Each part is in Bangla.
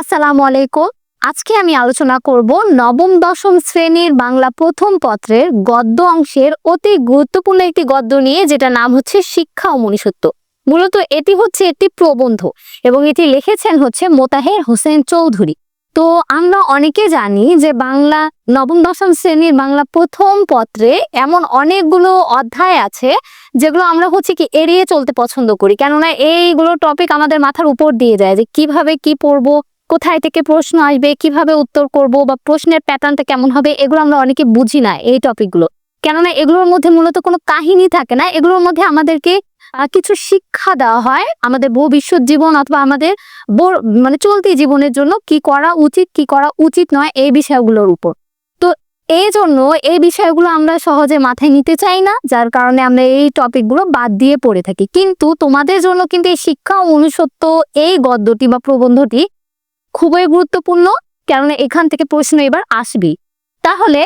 আসসালামু আলাইকুম। আজকে আমি আলোচনা করব নবম, দশম শ্রেণির বাংলা প্রথম পত্রের গদ্য অংশের অতি গুরুত্বপূর্ণ একটি গদ্য নিয়ে যেটা নাম হচ্ছে শিক্ষা ও মনীষত্ব মূলত এটি হচ্ছে একটি প্রবন্ধ এবং এটি লিখেছেন হচ্ছে মোতাহের হোসেন চৌধুরী। তো আমরা অনেকে জানি যে বাংলা নবম, দশম শ্রেণির বাংলা প্রথম পত্রে এমন অনেকগুলো অধ্যায় আছে, যেগুলো আমরা হচ্ছে কি এড়িয়ে চলতে পছন্দ করি। কেননা এইগুলো টপিক আমাদের মাথার উপর দিয়ে যায় যে কীভাবে কি পড়ব কোথায় থেকে প্রশ্ন আসবে, কীভাবে উত্তর করব বা প্রশ্নের প্যাটার্নটা কেমন হবে, এগুলো আমরা অনেকে বুঝি না এই টপিকগুলো কেননা এগুলোর মধ্যে মূলত কোনো কাহিনী থাকে না, এগুলোর মধ্যে আমাদেরকে কিছু শিক্ষা দেওয়া হয় আমাদের ভবিষ্যৎ জীবন অথবা আমাদের মানে চলতি জীবনের জন্য কি করা উচিত, কি করা উচিত নয় এই বিষয়গুলোর উপর। তো এই জন্য এই বিষয়গুলো আমরা সহজে মাথায় নিতে চাই না, যার কারণে আমরা এই টপিকগুলো বাদ দিয়ে পড়ে থাকি। কিন্তু তোমাদের জন্য কিন্তু এই শিক্ষা মনুষ্যত্ব এই গদ্যটি বা প্রবন্ধটি খুবই গুরুত্বপূর্ণ, কেননা এখান থেকে প্রশ্ন এবার আসবেই। তাহলে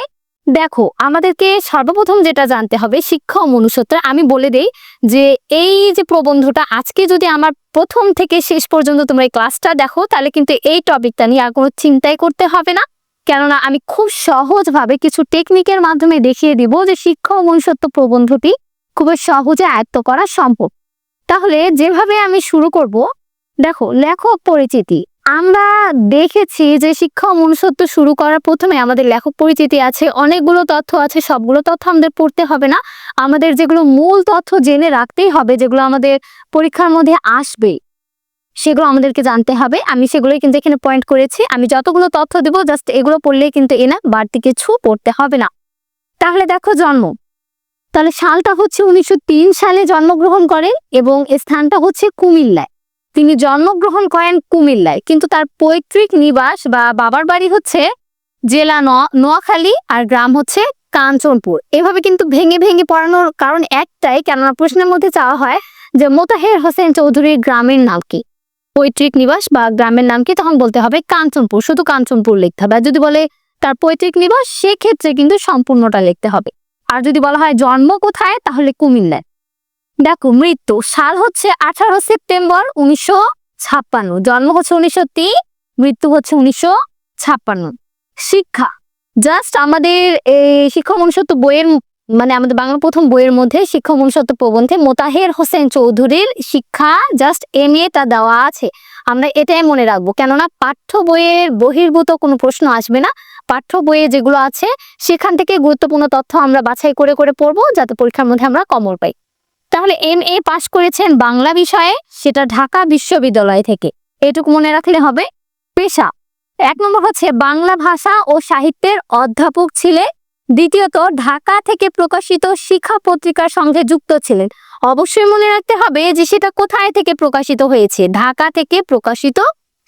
দেখো, আমাদেরকে সর্বপ্রথম যেটা জানতে হবে, শিক্ষা ও মনুষ্যত্ব আমি বলে দেই যে এই যে প্রবন্ধটা, আজকে যদি আমার প্রথম থেকে শেষ পর্যন্ত তোমরা এই ক্লাসটা দেখো, তাহলে কিন্তু এই টপিকটা নিয়ে আর কোনো চিন্তাই করতে হবে না। কেননা আমি খুব সহজভাবে কিছু টেকনিকের মাধ্যমে দেখিয়ে দিব যে শিক্ষা ও মনুষ্যত্ব প্রবন্ধটি খুবই সহজে আয়ত্ত করা সম্ভব। তাহলে যেভাবে আমি শুরু করব, দেখো, লেখক পরিচিতি। আমরা দেখেছি যে শিক্ষা মনুষ্যত্ব শুরু করার প্রথমে আমাদের লেখক পরিচিতি আছে, অনেকগুলো তথ্য আছে, সবগুলো তথ্য আমাদের পড়তে হবে না। আমাদের যেগুলো মূল তথ্য জেনে রাখতেই হবে, যেগুলো আমাদের পরীক্ষার মধ্যে আসবে, সেগুলো আমাদেরকে জানতে হবে। আমি সেগুলোই কিন্তু এখানে পয়েন্ট করেছি। আমি যতগুলো তথ্য দেবো জাস্ট এগুলো পড়লেই কিন্তু এনা বাড়তি কিছু পড়তে হবে না। তাহলে দেখো জন্ম। তাহলে সালটা হচ্ছে উনিশশো তিন সালে জন্মগ্রহণ করেন এবং স্থানটা হচ্ছে কুমিল্লায়। তিনি জন্মগ্রহণ করেন কুমিল্লায়। কিন্তু তার পৈতৃক নিবাস বা বাবার বাড়ি হচ্ছে জেলা নোয়াখালী আর গ্রাম হচ্ছে কাঞ্চনপুর। এভাবে কিন্তু ভেঙে ভেঙে পড়ানোর কারণ একটাই, কেননা প্রশ্নের মধ্যে চাওয়া হয় যে মোতাহের হোসেন চৌধুরীর গ্রামের নাম কি? পৈতৃক নিবাস বা গ্রামের নাম কি? তখন বলতে হবে কাঞ্চনপুর, শুধু কাঞ্চনপুর লিখতে হবে। আর যদি বলে তার পৈতৃক নিবাস, সেক্ষেত্রে কিন্তু সম্পূর্ণটা লিখতে হবে। আর যদি বলা হয় জন্ম কোথায়, তাহলে কুমিল্লায়। দেখো, মৃত্যু সাল হচ্ছে আঠারো সেপ্টেম্বর উনিশশো ছাপ্পান্ন। জন্ম হচ্ছে উনিশশো তিন, মৃত্যু হচ্ছে উনিশশো ছাপ্পান্ন। শিক্ষা। জাস্ট আমাদের এই শিক্ষা মনুষ্যত্ব বইয়ের মানে আমাদের বাংলা প্রথম বইয়ের মধ্যে শিক্ষা মনুষ্যত্ব প্রবন্ধে মোতাহের হোসেন চৌধুরীর শিক্ষা জাস্ট এম তা দেওয়া আছে। আমরা এটাই মনে রাখব। কেননা পাঠ্য বইয়ের বহির্ভূত কোনো প্রশ্ন আসবে না। পাঠ্য বইয়ে যেগুলো আছে, সেখান থেকে গুরুত্বপূর্ণ তথ্য আমরা বাছাই করে করে পড়ব, যাতে পরীক্ষার মধ্যে আমরা কমর পাই। তাহলে এম এ পাশ করেছেন বাংলা বিষয়ে, সেটা ঢাকা বিশ্ববিদ্যালয় থেকে। এটুকু মনে রাখলে হবে, পেশা। এক নম্বর হচ্ছে বাংলা ভাষা ও সাহিত্যের অধ্যাপক ছিলেন। দ্বিতীয়ত, ঢাকা থেকে প্রকাশিত শিক্ষা পত্রিকার সঙ্গে যুক্ত ছিলেন। অবশ্যই মনে রাখতে হবে যে সেটা কোথায় থেকে প্রকাশিত হয়েছে, ঢাকা থেকে প্রকাশিত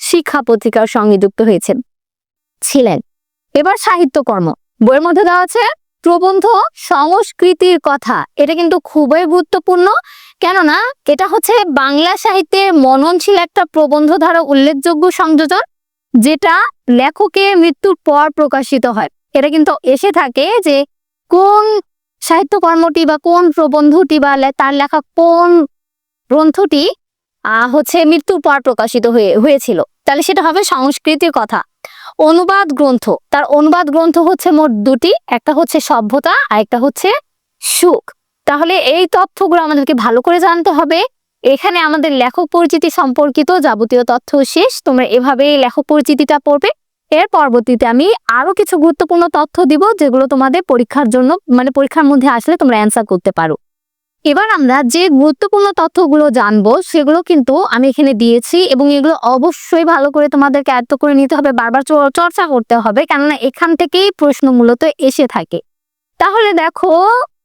শিক্ষা পত্রিকার সঙ্গে যুক্ত হয়েছেন, ছিলেন। এবার সাহিত্যকর্ম বইয়ের মধ্যে দেওয়া আছে প্রবন্ধ সংস্কৃতির কথা। এটা কিন্তু খুবই গুরুত্বপূর্ণ। কেননা এটা হচ্ছে বাংলা সাহিত্যের মননশীল একটা প্রবন্ধ দ্বারা উল্লেখযোগ্য সংযোজন, যেটা লেখকের মৃত্যুর পর প্রকাশিত হয়। এটা কিন্তু এসে থাকে যে কোন সাহিত্যকর্মটি বা কোন প্রবন্ধটি বা তার লেখা কোন গ্রন্থটি হচ্ছে মৃত্যুর পর প্রকাশিত হয়ে হয়েছিল। তাহলে সেটা হবে সংস্কৃতির কথা। অনুবাদ গ্রন্থ। তার অনুবাদ গ্রন্থ হচ্ছে মোট দুটি, একটা হচ্ছে সভ্যতা আর একটা হচ্ছে সুখ। তাহলে এই তথ্যগুলো আমাদেরকে ভালো করে জানতে হবে। এখানে আমাদের লেখক পরিচিতি সম্পর্কিত যাবতীয় তথ্য শেষ। তোমরা এভাবে লেখক পরিচিতিটা পড়বে। এর পরবর্তীতে আমি আরও কিছু গুরুত্বপূর্ণ তথ্য দিব, যেগুলো তোমাদের পরীক্ষার জন্য মানে পরীক্ষার মধ্যে আসলে তোমরা অ্যান্সার করতে পারো। এবার আমরা যে গুরুত্বপূর্ণ তথ্যগুলো জানব, সেগুলো কিন্তু আমি এখানে দিয়েছি এবং এগুলো অবশ্যই ভালো করে তোমাদেরকে আয়ত্ত করে নিতে হবে, বারবার চর্চা করতে হবে, কেননা এখান থেকেই প্রশ্ন মূলত এসে থাকে। তাহলে দেখো,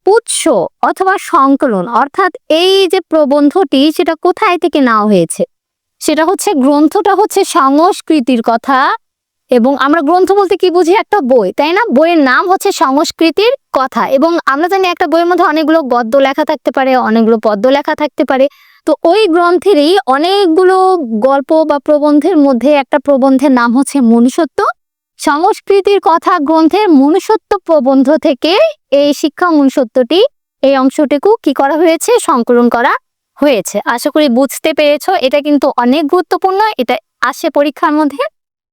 উৎস অথবা সংকলন, অর্থাৎ এই যে প্রবন্ধটি, সেটা কোথায় থেকে নেওয়া হয়েছে? সেটা হচ্ছে, গ্রন্থটা হচ্ছে সংস্কৃতির কথা এবং আমরা গ্রন্থ বলতে কি বুঝি? একটা বই, তাই না? বইয়ের নাম হচ্ছে সংস্কৃতির কথা এবং আমরা জানি একটা বইয়ের মধ্যে অনেকগুলো গদ্য লেখা থাকতে পারে, অনেকগুলো পদ্য লেখা থাকতে পারে। তো ওই গ্রন্থেরই অনেকগুলো গল্প বা প্রবন্ধের মধ্যে একটা প্রবন্ধের নাম হচ্ছে মনুষ্যত্ব। সংস্কৃতির কথা গ্রন্থের মনুষ্যত্ব প্রবন্ধ থেকে এই শিক্ষা মনুষ্যত্বটি এই অংশটুকু কি করা হয়েছে? সংকলন করা হয়েছে। আশা করি বুঝতে পেরেছ, এটা কিন্তু অনেক গুরুত্বপূর্ণ, এটা আসে পরীক্ষার মধ্যে।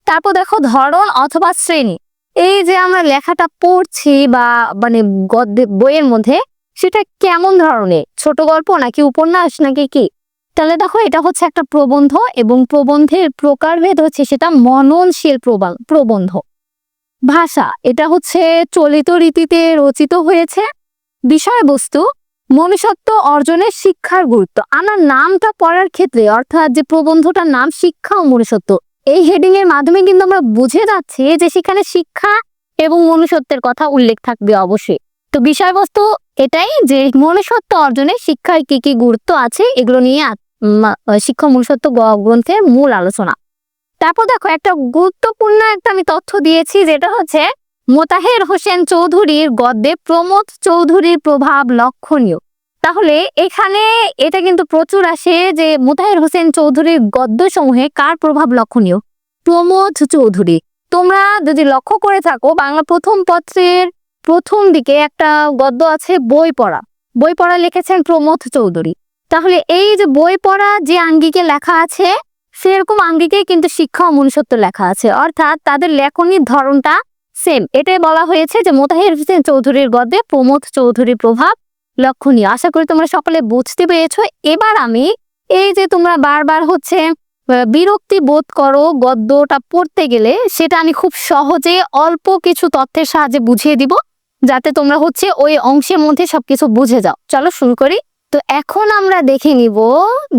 তারপর দেখো ধরন অথবা শ্রেণি। এই যে আমরা লেখাটা পড়ছি বা মানে গদ্যে, বইয়ের মধ্যে, সেটা কেমন ধরনের? ছোট গল্প নাকি উপন্যাস নাকি কি? তাহলে দেখো এটা হচ্ছে একটা প্রবন্ধ এবং প্রবন্ধের প্রকারভেদ হচ্ছে সেটা মননশীল প্রবা- প্রবন্ধ। ভাষা, এটা হচ্ছে চলিত রীতিতে রচিত হয়েছে। বিষয়বস্তু, মনুষ্যত্ব অর্জনের শিক্ষার গুরুত্ব। আমার নামটা পড়ার ক্ষেত্রে, অর্থাৎ যে প্রবন্ধটার নাম শিক্ষা ও মনুষ্যত্ব এই হেডিং এর মাধ্যমে কিন্তু আমরা বুঝে যাচ্ছি যে সেখানে শিক্ষা এবং মনুষ্যত্বের কথা উল্লেখ থাকবে অবশ্যই। তো বিষয়বস্তু এটাই যে মনুষ্যত্ব অর্জনে শিক্ষার কি কি গুরুত্ব আছে, এগুলো নিয়ে শিক্ষা মনুষ্যত্ব গ্রন্থের মূল আলোচনা। তারপর দেখো একটা গুরুত্বপূর্ণ একটা আমি তথ্য দিয়েছি যেটা হচ্ছে মোতাহের হোসেন চৌধুরীর গদ্যে প্রমোদ চৌধুরীর প্রভাব লক্ষণীয়। তাহলে এখানে এটা কিন্তু প্রচুর আসে যে মোতাহের হোসেন চৌধুরীর গদ্য সমূহে কার প্রভাব লক্ষণীয়? প্রমোদ চৌধুরী। তোমরা যদি লক্ষ্য করে থাকো, বাংলা প্রথম পত্রের প্রথম দিকে একটা গদ্য আছে বই পড়া। বই পড়া লিখেছেন প্রমোদ চৌধুরী। তাহলে এই যে বই পড়া যে আঙ্গিকে লেখা আছে, সেরকম আঙ্গিকে কিন্তু শিক্ষা ও মনুষ্যত্ব লেখা আছে। অর্থাৎ তাদের লেখনির ধরনটা সেম এটাই বলা হয়েছে যে মোতাহির হোসেন চৌধুরীর গদ্যে প্রমোদ চৌধুরীর প্রভাব লক্ষণীয়। আশা করি তোমরা সকলে বুঝতে পেরেছ। এবার আমি এই যে তোমরা বারবার হচ্ছে বিরক্তি বোধ করো, গদ্যটা পড়তে গেলে সেটা আমি খুব সহজে অল্প কিছু তথ্যের সাহায্যে বুঝিয়ে দিব, যাতে তোমরা হচ্ছে ওই অংশের মধ্যে সবকিছু বুঝে যাও। চলো শুরু করি। তো এখন আমরা দেখে নিব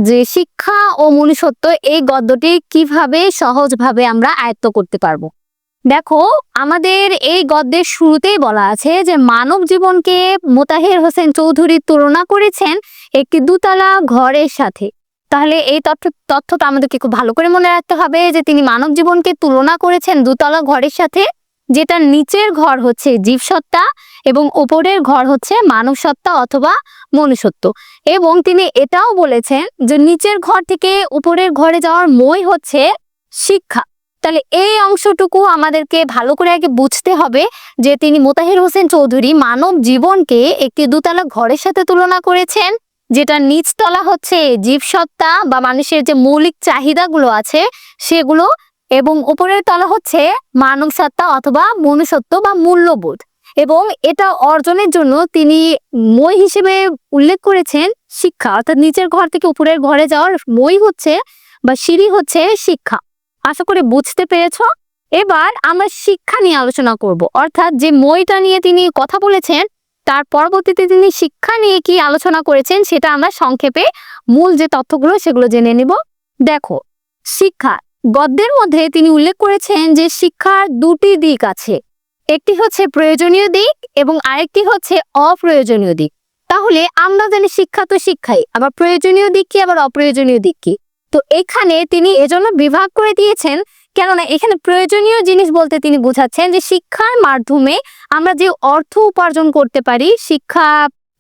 যে শিক্ষা ও মনুষ্যত্ব এই গদ্যটি কীভাবে সহজভাবে আমরা আয়ত্ত করতে পারব। দেখো, আমাদের এই গদ্যের শুরুতেই বলা আছে যে মানব জীবনকে মোতাহের হোসেন চৌধুরী তুলনা করেছেন একটি দুতলা ঘরের সাথে। তাহলে এই তথ্য, তথ্যটা আমাদেরকে খুব ভালো করে মনে রাখতে হবে যে তিনি মানব জীবনকে তুলনা করেছেন দুতলা ঘরের সাথে, যেটার নিচের ঘর হচ্ছে জীবসত্তা এবং ওপরের ঘর হচ্ছে মানব সত্তা অথবা মনুষ্যত্ব। এবং তিনি এটাও বলেছেন যে নিচের ঘর থেকে উপরের ঘরে যাওয়ার মই হচ্ছে শিক্ষা। তাহলে এই অংশটুকু আমাদেরকে ভালো করে আগে বুঝতে হবে যে তিনি মোতাহির হোসেন চৌধুরী মানব জীবনকে একটি দুতলা ঘরের সাথে তুলনা করেছেন যেটা নিচতলা হচ্ছে জীবসত্তা বা মানুষের যে মৌলিক চাহিদাগুলো আছে সেগুলো এবং উপরের তলা হচ্ছে মানব সত্তা অথবা মনুষ্যত্ব বা মূল্যবোধ। এবং এটা অর্জনের জন্য তিনি মই হিসেবে উল্লেখ করেছেন শিক্ষা, অর্থাৎ নিচের ঘর থেকে উপরের ঘরে যাওয়ার মই হচ্ছে বা সিঁড়ি হচ্ছে শিক্ষা। আশা করি বুঝতে পেরেছ। এবার আমরা শিক্ষা নিয়ে আলোচনা করব। অর্থাৎ যে মইটা নিয়ে তিনি কথা বলেছেন, তার পরবর্তীতে তিনি শিক্ষা নিয়ে কি আলোচনা করেছেন সেটা আমরা সংক্ষেপে মূল যে তথ্যগুলো সেগুলো জেনে নিব। দেখো, শিক্ষা। গদ্যের মধ্যে তিনি উল্লেখ করেছেন যে শিক্ষার দুটি দিক আছে। একটি হচ্ছে প্রয়োজনীয় দিক এবং আরেকটি হচ্ছে অপ্রয়োজনীয় দিক। তাহলে আমরা জানি শিক্ষা তো শিক্ষাই, আবার প্রয়োজনীয় দিক কি, আবার অপ্রয়োজনীয় দিক কি? তো এখানে তিনি এজন্য বিভাগ করে দিয়েছেন, কেননা এখানে প্রয়োজনীয় জিনিস বলতে তিনি বোঝাচ্ছেন যে শিক্ষার মাধ্যমে আমরা যে অর্থ উপার্জন করতে পারি, শিক্ষা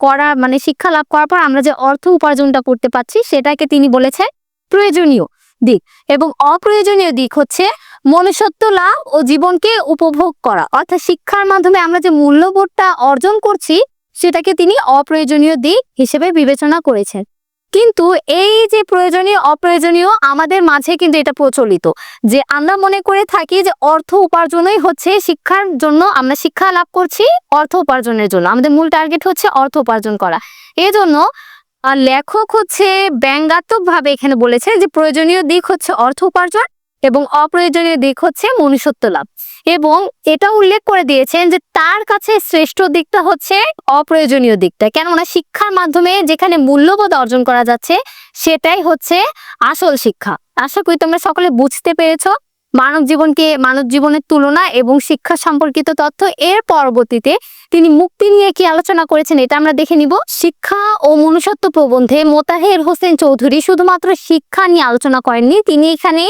করা মানে শিক্ষা লাভ করার পর আমরা যে অর্থ উপার্জনটা করতে পারছি, সেটাকে তিনি বলেছেন প্রয়োজনীয় দিক। এবং অপ্রয়োজনীয় দিক হচ্ছে মনুষ্যত্ব, লাভ ও জীবনকে উপভোগ করা। অর্থাৎ শিক্ষার মাধ্যমে আমরা যে মূল্যবোধটা অর্জন করছি, সেটাকে তিনি অপ্রয়োজনীয় দিক হিসেবে বিবেচনা করেছেন। কিন্তু এই যে প্রয়োজনীয়, অপ্রয়োজনীয় আমাদের মাঝে কিন্তু এটা প্রচলিত। যে আমরা মনে করে থাকি যে অর্থ উপার্জনই হচ্ছে শিক্ষার জন্য, আমরা শিক্ষা লাভ করছি অর্থ উপার্জনের জন্য। আমাদের মূল টার্গেট হচ্ছে অর্থ উপার্জন করা। এজন্য লেখক হচ্ছে ব্যঙ্গাত্মক ভাবে এখানে বলেছে যে প্রয়োজনীয় দিক হচ্ছে অর্থ উপার্জন এবং অপ্রয়োজনীয় দিক হচ্ছে মনুষ্যত্ব লাভ। এবং এটা উল্লেখ করে দিয়েছেন যে তার কাছে শ্রেষ্ঠ দিকটা হচ্ছে অপ্রয়োজনীয় দিকটা। কেননা শিক্ষার মাধ্যমে যেখানে মূল্যবোধ অর্জন করা যাচ্ছে, সেটাই হচ্ছে আসল শিক্ষা। আশা করি তোমরা সকলে বুঝতে পেরেছ মানব জীবনকে, মানব জীবনের তুলনা এবং শিক্ষা সম্পর্কিত তথ্য। এর পরবর্তীতে তিনি মুক্তি নিয়ে কি আলোচনা করেছেন এটা আমরা দেখে নিব। শিক্ষা ও মনুষ্যত্ব প্রবন্ধে মোতাহের হোসেন চৌধুরী শুধুমাত্র শিক্ষা নিয়ে আলোচনা করেননি, তিনি এখানে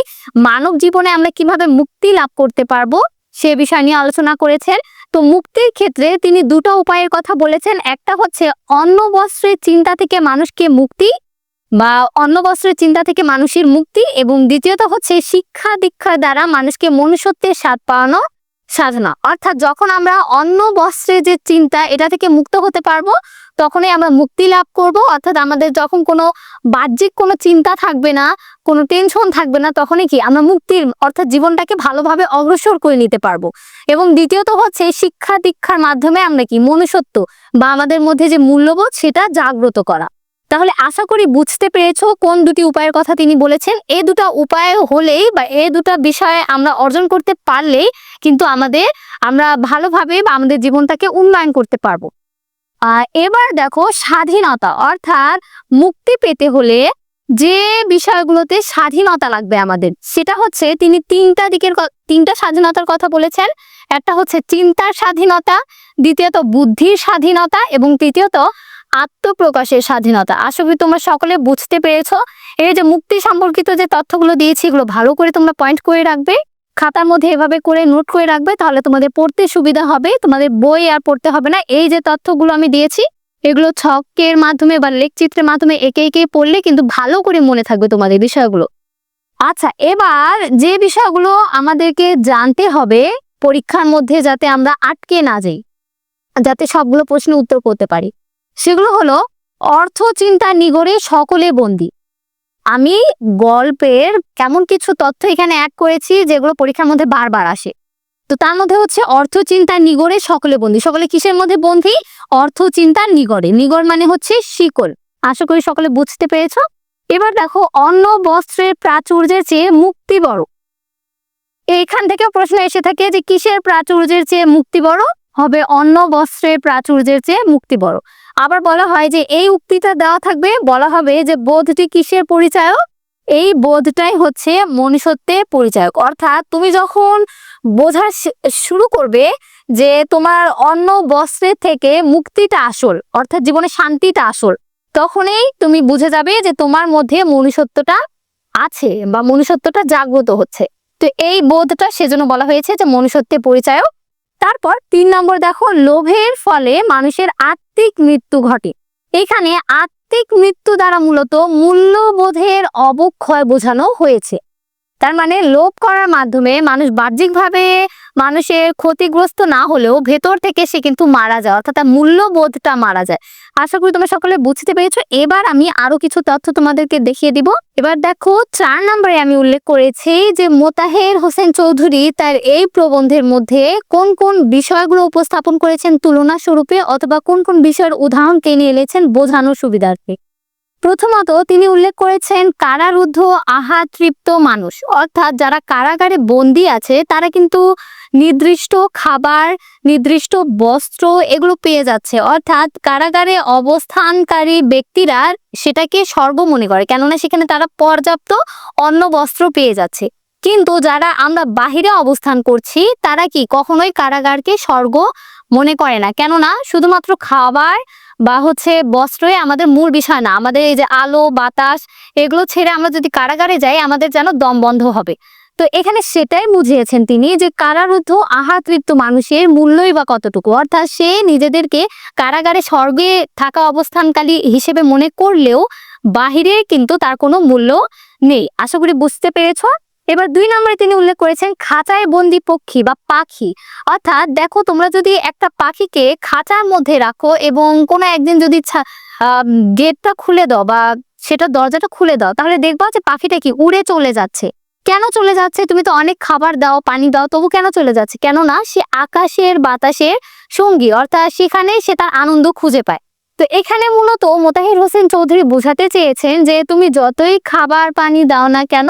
মানব জীবনে আমরা কীভাবে মুক্তি লাভ করতে পারব সে বিষয় নিয়ে আলোচনা করেছেন। তো মুক্তির ক্ষেত্রে তিনি দুটো উপায়ের কথা বলেছেন। একটা হচ্ছে অন্ন বস্ত্রের চিন্তা থেকে মানুষকে মুক্তি বা অন্ন বস্ত্রের চিন্তা থেকে মানুষের মুক্তি এবং দ্বিতীয়ত হচ্ছে শিক্ষা দীক্ষার দ্বারা মানুষকে মনুষ্যত্বের স্বাদ পাওয়ানো সাধনা। অর্থাৎ যখন আমরা অন্ন বস্ত্রের যে চিন্তা, এটা থেকে মুক্ত হতে পারব তখনই আমরা মুক্তি লাভ করব। অর্থাৎ আমাদের যখন কোনো বাহ্যিক কোনো চিন্তা থাকবে না, কোনো টেনশন থাকবে না, তখনই কি আমরা মুক্তির, অর্থাৎ জীবনটাকে ভালোভাবে অগ্রসর করে নিতে পারব। এবং দ্বিতীয়ত হচ্ছে শিক্ষা দীক্ষার মাধ্যমে আমরা কি মনুষ্যত্ব বা আমাদের মধ্যে যে মূল্যবোধ সেটা জাগ্রত করা। তাহলে আশা করি বুঝতে পেরেছ কোন দুটি উপায়ের কথা তিনি বলেছেন। এই দুটো উপায় হলেই বা এই দুটো বিষয়ে আমরা অর্জন করতে পারলেই কিন্তু আমাদের, আমরা ভালোভাবে আমাদের জীবনটাকে উন্নয়ন করতে পারব। এবার দেখো স্বাধীনতা, অর্থাৎ মুক্তি পেতে হলে যে বিষয়গুলোতে স্বাধীনতা লাগবে আমাদের, সেটা হচ্ছে তিনি তিনটা দিকের তিনটা স্বাধীনতার কথা বলেছেন। একটা হচ্ছে চিন্তার স্বাধীনতা, দ্বিতীয়ত বুদ্ধির স্বাধীনতা এবং তৃতীয়ত আত্মপ্রকাশের স্বাধীনতা। করি তোমরা সকলে বুঝতে পেরেছ। এই যে মুক্তি সম্পর্কিত যে তথ্যগুলো দিয়েছি, এগুলো ভালো করে তোমরা পয়েন্ট করে রাখবে। খাতার মধ্যে এভাবে করে নোট করে রাখবে, তাহলে তোমাদের পড়তে সুবিধা হবে। তোমাদের বই আর পড়তে হবে না। এই যে তথ্যগুলো আমি দিয়েছি, এগুলো ছকের মাধ্যমে বা লেখচিত্রের মাধ্যমে একে একে পড়লে কিন্তু ভালো করে মনে থাকবে তোমাদের বিষয়গুলো। আচ্ছা এবার যে বিষয়গুলো আমাদেরকে জানতে হবে পরীক্ষার মধ্যে যাতে আমরা আটকে না যাই, যাতে সবগুলো প্রশ্নের উত্তর করতে পারি, সেগুলো হলো অর্থ চিন্তা নিগড়ে সকলে বন্দী। আমি গল্পের কেমন কিছু তথ্য এখানে অ্যাড করেছি যেগুলো পরীক্ষার মধ্যে বারবার আসে। তো তার মধ্যে হচ্ছে অর্থ চিন্তার নিগড়ে সকলে বন্দী। সকলে কিসের মধ্যে বন্দী? অর্থ চিন্তার নিগড়ে। নিগড় মানে হচ্ছে শিকল। আশা করি সকলে বুঝতে পেরেছ? এবার দেখো, অন্ন বস্ত্রের প্রাচুর্যের চেয়ে মুক্তি বড়। এখান থেকে প্রশ্ন এসে থাকে যে কিসের প্রাচুর্যের চেয়ে মুক্তি বড়? হবে অন্ন বস্ত্রের প্রাচুর্যের চেয়ে মুক্তি বড়। আবার বলা হয় যে এই উক্তিটা দেওয়া থাকবে, বলা হবে যে বোধটি কিসের পরিচায়ক? এই বোধটাই হচ্ছে মনুষ্যত্বের পরিচায়ক। অর্থাৎ তুমি যখন বোঝা শুরু করবে যে তোমার অন্য বস্ত্রের থেকে মুক্তিটা আসল, অর্থাৎ জীবনে শান্তিটা আসল, তখনই তুমি বুঝে যাবে যে তোমার মধ্যে মনুষ্যত্বটা আছে বা মনুষ্যত্বটা জাগ্রত হচ্ছে। তো এই বোধটা সেজন্য বলা হয়েছে যে মনুষ্যত্বের পরিচায়ক। তারপর তিন নম্বর দেখো, লোভের ফলে মানুষের আত্মিক মৃত্যু ঘটে। এখানে আত্মিক মৃত্যু দ্বারা মূলত মূল্যবোধের অবক্ষয় বোঝানো হয়েছে। তার মানে লোভ করার মাধ্যমে মানুষ বাহ্যিকভাবে মানুষের ক্ষতিগ্রস্ত না হলেও ভেতর থেকে সে কিন্তু মারা যায়, অর্থাৎ তার মূল্যবোধটা মারা যায়। আশা করি তোমরা সকলে বুঝতে পেরেছ। এবার আমি আরও কিছু তথ্য তোমাদেরকে দেখিয়ে দিব। এবার দেখো, চার নম্বরে আমি উল্লেখ করেছি যে মোতাহের হোসেন চৌধুরী তার এই প্রবন্ধের মধ্যে কোন কোন বিষয়গুলো উপস্থাপন করেছেন তুলনা স্বরূপে অথবা কোন কোন বিষয়ের উদাহরণ টেনে এনেছেন বোঝানোর সুবিধার্থে। প্রথমত তিনি উল্লেখ করেছেন, কারারুদ্ধ আহা তৃপ্ত মানুষ। অর্থাৎ যারা কারাগারে বন্দি আছে, তারা কিন্তু নির্দিষ্ট খাবার, নির্দিষ্ট বস্ত্র এগুলো পেয়ে যাচ্ছে। অর্থাৎ কারাগারে অবস্থানকারী ব্যক্তিরা সেটাকে স্বর্গ মনে করে। কেননা সেখানে তারা পর্যাপ্ত অন্ন, বস্ত্র পেয়ে যাচ্ছে। কিন্তু যারা আমরা বাহিরে অবস্থান করছি, তারা কি কখনোই কারাগারকে স্বর্গ মনে করে না। কেননা শুধুমাত্র খাবার বা হচ্ছে বস্ত্রই আমাদের মূল বিষয় না। আমাদের এই যে আলো, বাতাস, এগুলো ছেড়ে আমরা যদি কারাগারে যাই, আমাদের যেন দম বন্ধ হবে। তো এখানে সেটাই বুঝিয়েছেন তিনি যে কারারুদ্ধ আহাতৃপ্ত মানুষের মূল্যই বা কতটুকু। অর্থাৎ সে নিজেদেরকে কারাগারে স্বর্গে থাকা অবস্থানকালী হিসেবে মনে করলেও বাহিরে কিন্তু তার কোনো মূল্য নেই। আশা করি বুঝতে পেরেছ? এবার দুই নম্বরে তিনি উল্লেখ করেছেন খাঁচায় বন্দি পক্ষী বা পাখি। অর্থাৎ দেখো তোমরা যদি একটা পাখিকে খাঁচার মধ্যে রাখো এবং কোনো একদিন যদি গেটটা খুলে দাও বা সেটা দরজাটা খুলে দাও, তাহলে দেখবা যে পাখিটা কি উড়ে চলে যাচ্ছে। কেন চলে যাচ্ছে? তুমি তো অনেক খাবার দাও, পানি দাও, তবু কেন চলে যাচ্ছে? কেননা সে আকাশের বাতাসের সঙ্গী, অর্থাৎ সেখানে সে তার আনন্দ খুঁজে পায়। তো এখানে মূলত মোতাহির হোসেন চৌধুরী বোঝাতে চেয়েছেন যে তুমি যতই খাবার পানি দাও না কেন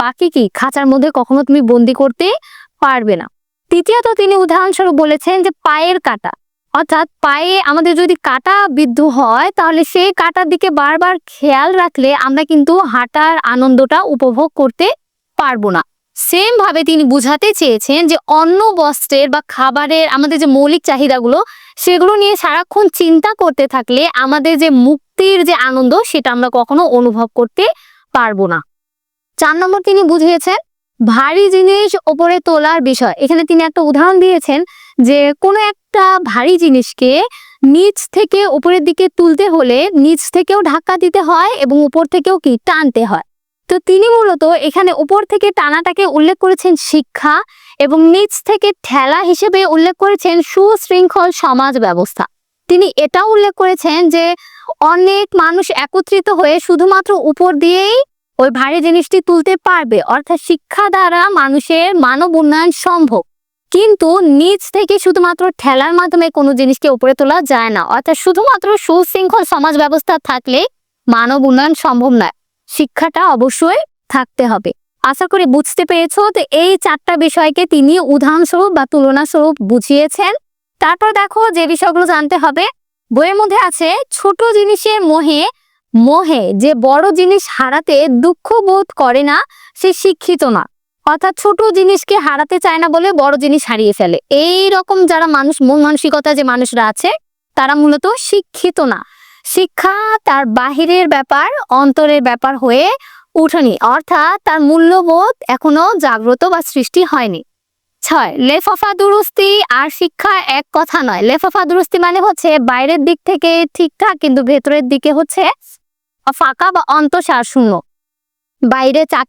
পাখি কি? খাঁচার মধ্যে কখনো তুমি বন্দি করতে পারবে না। তৃতীয়ত তিনি উদাহরণস্বরূপ বলেছেন যে পায়ের কাটা, অর্থাৎ পায়ে আমাদের যদি কাটা বিদ্ধ হয়, তাহলে সেই কাটার দিকে বারবার খেয়াল রাখলে আমরা কিন্তু হাঁটার আনন্দটা উপভোগ করতে পারব না। সেম ভাবে তিনি বুঝাতে চেয়েছেন যে অন্ন, বস্ত্রের বা খাবারের আমাদের যে মৌলিক চাহিদাগুলো, সেগুলো নিয়ে সারাক্ষণ চিন্তা করতে থাকলে আমাদের যে মুক্তির যে আনন্দ, সেটা আমরা কখনো অনুভব করতে পারব না। চার নম্বর তিনি বুঝিয়েছেন, ভারী জিনিস ওপরে তোলার বিষয়। এখানে তিনি একটা উদাহরণ দিয়েছেন যে কোনো একটা ভারী জিনিসকে নিচ থেকে উপরের দিকে তুলতে হলে নিচ থেকেও ধাক্কা দিতে হয় এবং উপর থেকেও কি? টানতে হয়। তো তিনি মূলত এখানে উপর থেকে টানাটাকে উল্লেখ করেছেন শিক্ষা এবং নিচ থেকে ঠেলা হিসেবে উল্লেখ করেছেন সুশৃঙ্খল সমাজ ব্যবস্থা। তিনি এটাও উল্লেখ করেছেন যে অনেক মানুষ একত্রিত হয়ে শুধুমাত্র উপর দিয়েই ওই ভারী জিনিসটি তুলতে পারবে, অর্থাৎ শিক্ষা দ্বারা মানুষের মানব উন্নয়ন সম্ভব। কিন্তু নিচ থেকে শুধুমাত্র ঠেলার মাধ্যমে কোনো জিনিসকে উপরে তোলা যায় না, অর্থাৎ শুধুমাত্র সুশৃঙ্খল সমাজ ব্যবস্থা থাকলে মানব উন্নয়ন সম্ভব নয়। শিক্ষাটা অবশ্যই থাকতে হবে। আশা করি বুঝতে পেরেছ তো এই চারটা বিষয়কে তিনি উদাহরণস্বরূপ বা তুলনাস্বরূপ বুঝিয়েছেন। তারপর দেখো যে বিষয়গুলো জানতে হবে। বইয়ের মধ্যে আছে, ছোট জিনিসের মোহে মোহে যে বড় জিনিস হারাতে দুঃখ বোধ করে না, সে শিক্ষিত না। অর্থাৎ ছোট জিনিসকে হারাতে চায় না বলে বড় জিনিস হারিয়ে ফেলে। এই রকম যারা মানুষ, মন মানসিকতা যে মানুষরা আছে, তারা মূলত শিক্ষিত না। শিক্ষা তার বাহিরের ব্যাপার, অন্তরের ব্যাপার হয়ে উঠেনি। অর্থাৎ তার মূল্যবোধ এখনও জাগ্রত বা সৃষ্টি হয়নি। ছয় লেফাফা দুরুস্তি আর শিক্ষা এক কথা নয়। লেফাফা দুরুস্তি মানে হচ্ছে বাইরের দিক থেকে ঠিকঠাক কিন্তু ভেতরের দিকে হচ্ছে ফাঁকা বা অন্তঃসার শূন্য। বাইরে চাক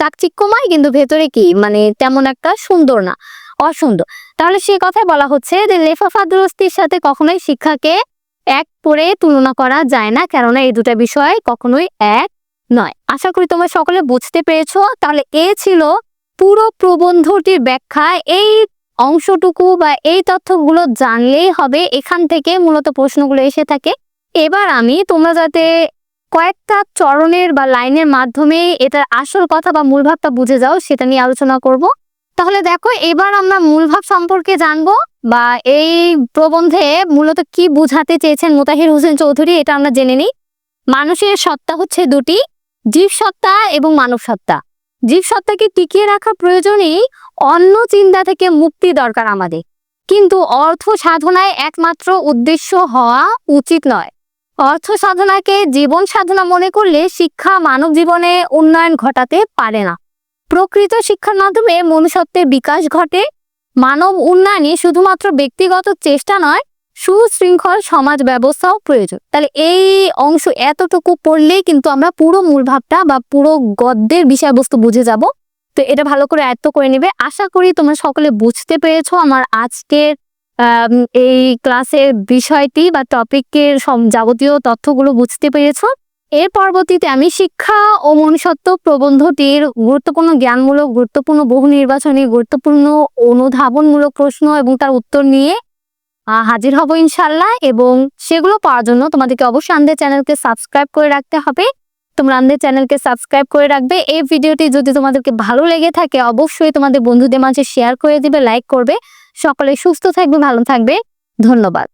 চাকচিক্যময়, কিন্তু ভেতরে কি? মানে তেমন একটা সুন্দর না, অসুন্দর। তাহলে সে কথাই বলা হচ্ছে যে লেফাফা দুরস্তির সাথে কখনোই শিক্ষাকে এক করে তুলনা করা যায় না, কেননা এই দুটা বিষয় কখনোই এক নয়। আশা করি তোমরা সকলে বুঝতে পেরেছ। তাহলে এ ছিল পুরো প্রবন্ধটির ব্যাখ্যা। এই অংশটুকু বা এই তথ্যগুলো জানলেই হবে, এখান থেকে মূলত প্রশ্নগুলো এসে থাকে। এবার আমি তোমরা যাতে কয়েকটা চরণের বা লাইনের মাধ্যমে এটার আসল কথা বা মূল ভাবটা বুঝে যাও, সেটা নিয়ে আলোচনা করব। তাহলে দেখো, এবার আমরা মূল ভাব সম্পর্কে জানব বা এই প্রবন্ধে মূলত কি বুঝাতে চেয়েছেন মোতাহির হোসেন চৌধুরী, এটা আমরা জেনে নিই। মানুষের সত্তা হচ্ছে দুটি জীব সত্তা এবং মানব সত্তা জীব সত্তাকে টিকিয়ে রাখা প্রয়োজনেই অন্য চিন্তা থেকে মুক্তি দরকার আমাদের। কিন্তু অর্থ সাধনায় একমাত্র উদ্দেশ্য হওয়া উচিত নয়। অর্থ সাধনাকে জীবন সাধনা মনে করলে শিক্ষা মানব জীবনে উন্নয়ন ঘটাতে পারে না। প্রকৃত শিক্ষার মাধ্যমে মনুষ্যত্বের বিকাশ ঘটে। মানব উন্নয়নে শুধুমাত্র ব্যক্তিগত চেষ্টা নয়, সুশৃঙ্খল সমাজ ব্যবস্থাও প্রয়োজন। তাহলে এই অংশ এতটুকু পড়লেই কিন্তু আমরা পুরো মূল ভাবটা বা পুরো গদ্যের বিষয়বস্তু বুঝে যাব। তো এটা ভালো করে আয়ত্ত করে নেবে। আশা করি তোমরা সকলে বুঝতে পেরেছ আমার আজকের এই ক্লাসের বিষয়টি বা টপিকের যাবতীয় তথ্যগুলো বুঝতে পেরেছ। এর পরবর্তীতে আমি শিক্ষা ও মনুষ্যত্ব প্রবন্ধটির গুরুত্বপূর্ণ, জ্ঞানমূলক, গুরুত্বপূর্ণ, বহু নির্বাচনী, গুরুত্বপূর্ণ, অনুধাবনমূলক প্রশ্ন এবং তার উত্তর নিয়ে হাজির হব ইনশাল্লাহ এবং সেগুলো পাওয়ার জন্য তোমাদেরকে অবশ্যই আমাদের চ্যানেলকে সাবস্ক্রাইব করে রাখতে হবে। তোমরা আমাদের চ্যানেলকে সাবস্ক্রাইব করে রাখবে। এই ভিডিওটি যদি তোমাদেরকে ভালো লেগে থাকে, অবশ্যই তোমাদের বন্ধুদের মাঝে শেয়ার করে দিবে, লাইক করবে। সকলে সুস্থ থাকবে, ভালো থাকবে। ধন্যবাদ।